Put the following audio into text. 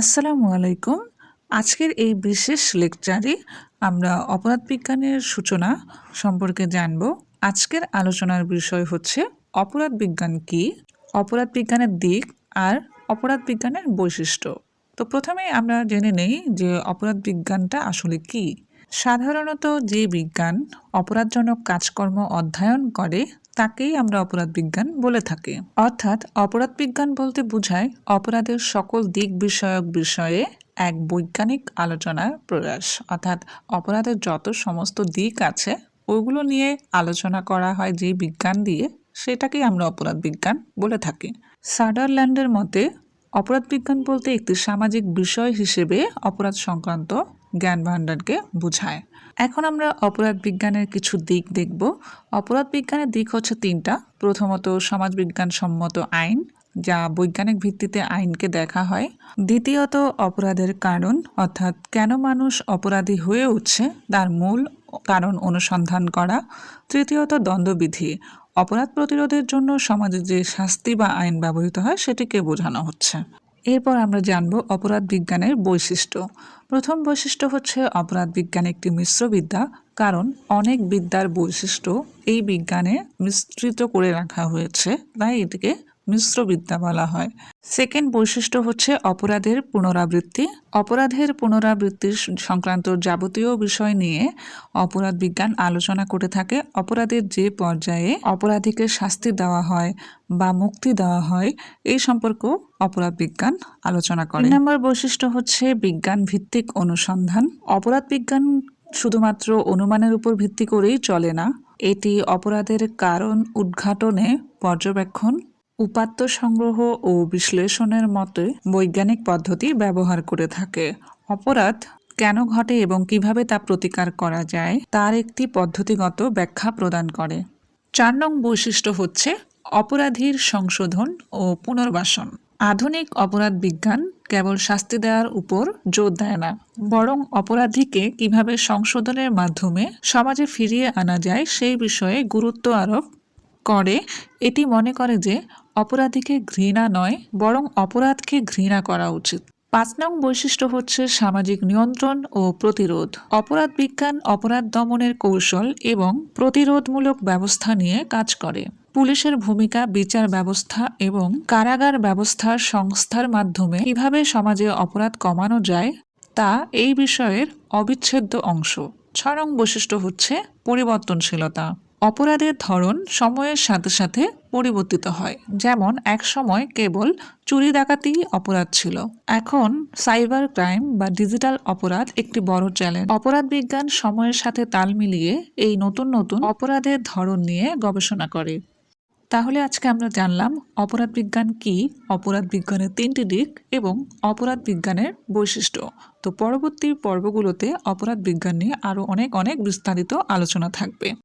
আসসালামু আলাইকুম। আজকের এই বিশেষ লেকচারে আমরা অপরাধ বিজ্ঞানের সূচনা সম্পর্কে জানব। আজকের আলোচনার বিষয় হচ্ছে, অপরাধ বিজ্ঞান কি? অপরাধ বিজ্ঞানের দিক আর অপরাধ বিজ্ঞানের বৈশিষ্ট্য। তো প্রথমে আমরা জেনে নেই যে অপরাধ বিজ্ঞানটা আসলে কি। সাধারণত যে বিজ্ঞান অপরাধজনক কাজকর্ম অধ্যয়ন করে তাকেই আমরা অপরাধ বিজ্ঞান বলে থাকি। অর্থাৎ অপরাধ বিজ্ঞান বলতে বোঝায় অপরাধের সকল দিক বিষয়ক বিষয়ে এক বৈজ্ঞানিক আলোচনার প্রয়াস। অর্থাৎ অপরাধের যত সমস্ত দিক আছে, ওগুলো নিয়ে আলোচনা করা হয় যে বিজ্ঞান দিয়ে, সেটাকেই আমরা অপরাধ বিজ্ঞান বলে থাকি। সাদারল্যান্ডের মতে, অপরাধ বিজ্ঞান বলতে একটি সামাজিক বিষয় হিসেবে অপরাধ সংক্রান্ত জ্ঞান ভাণ্ডারকে বোঝায়। এখন আমরা অপরাধ বিজ্ঞানের কিছু দিক দেখব। অপরাধ বিজ্ঞানের দিক হচ্ছে তিনটা। প্রথমত সমাজবিজ্ঞান সম্মত আইন, যা বৈজ্ঞানিক ভিত্তিতে আইনকে দেখা হয়। দ্বিতীয়ত অপরাধের কারণ, অর্থাৎ কেন মানুষ অপরাধী হয়ে উঠছে, তার মূল কারণ অনুসন্ধান করা। তৃতীয়ত দ্বন্দ্ববিধি অপরাধ প্রতিরোধের জন্য সমাজে যে শাস্তি বা আইন ব্যবহৃত হয়, সেটিকে বোঝানো হচ্ছে। এরপর আমরা জানব অপরাধ বিজ্ঞানের বৈশিষ্ট্য। প্রথম বৈশিষ্ট্য হচ্ছে অপরাধ বিজ্ঞান একটি মিশ্র বিদ্যা, কারণ অনেক বিদ্যার বৈশিষ্ট্য এই বিজ্ঞানে মিশ্রিত করে রাখা হয়েছে, তাই এটিকে মিশ্র বিদ্যা বলা হয়। সেকেন্ড বৈশিষ্ট্য হচ্ছে অপরাধের পুনরাবৃত্তি। অপরাধের পুনরাবৃত্তি সংক্রান্ত যাবতীয় বিষয় নিয়ে অপরাধ বিজ্ঞান আলোচনা করে থাকে। অপরাধের যে পর্যায়ে অপরাধীকে শাস্তি দেওয়া হয় বা মুক্তি দেওয়া হয়, এই সম্পর্কেও অপরাধ বিজ্ঞান আলোচনা করে। নম্বর বৈশিষ্ট্য হচ্ছে বিজ্ঞান ভিত্তিক অনুসন্ধান। অপরাধ বিজ্ঞান শুধুমাত্র অনুমানের উপর ভিত্তি করেই চলে না। এটি অপরাধের কারণ উদ্ঘাটনে পর্যবেক্ষণ উপাত্ত সংগ্রহ ও বিশ্লেষণের মতে বৈজ্ঞানিক পদ্ধতি ব্যবহার করে থাকে। অপরাধ কেন ঘটে এবং কীভাবে তা প্রতিকার করা যায়, তার একটি পদ্ধতিগত ব্যাখ্যা প্রদান করে। চার নং বৈশিষ্ট্য হচ্ছে অপরাধীর সংশোধন ও পুনর্বাসন। আধুনিক অপরাধ বিজ্ঞান কেবল শাস্তি দেওয়ার উপর জোর দেয় না, বরং অপরাধীকে কীভাবে সংশোধনের মাধ্যমে সমাজে ফিরিয়ে আনা যায় সেই বিষয়ে গুরুত্ব আরোপ করে। এটি মনে করে যে অপরাধীকে ঘৃণা নয়, বরং অপরাধকে ঘৃণা করা উচিত। পাঁচ নং বৈশিষ্ট্য হচ্ছে সামাজিক নিয়ন্ত্রণ ও প্রতিরোধ। অপরাধ বিজ্ঞান, অপরাধ দমনের কৌশল এবং প্রতিরোধমূলক ব্যবস্থা নিয়ে কাজ করে। পুলিশের ভূমিকা, বিচার ব্যবস্থা এবং কারাগার ব্যবস্থার সংস্থার মাধ্যমে কীভাবে সমাজে অপরাধ কমানো যায়, তা এই বিষয়ের অবিচ্ছেদ্য অংশ। ছয় নং বৈশিষ্ট্য হচ্ছে পরিবর্তনশীলতা। অপরাধের ধরন সময়ের সাথে সাথে পরিবর্তিত হয়। যেমন, এক সময় কেবল চুরি ডাকাতি অপরাধ ছিল। এখন সাইবার ক্রাইম বা ডিজিটাল অপরাধ একটি বড় চ্যালেঞ্জ। অপরাধ বিজ্ঞান সময়ের সাথে তাল মিলিয়ে এই নতুন নতুন অপরাধের ধরন নিয়ে গবেষণা করে। তাহলে আজকে আমরা জানলাম অপরাধ বিজ্ঞান কি, অপরাধ বিজ্ঞানের তিনটি দিক এবং অপরাধ বিজ্ঞানের বৈশিষ্ট্য। তো পরবর্তী পর্বগুলোতে অপরাধ বিজ্ঞান নিয়ে আরও অনেক অনেক বিস্তারিত আলোচনা থাকবে।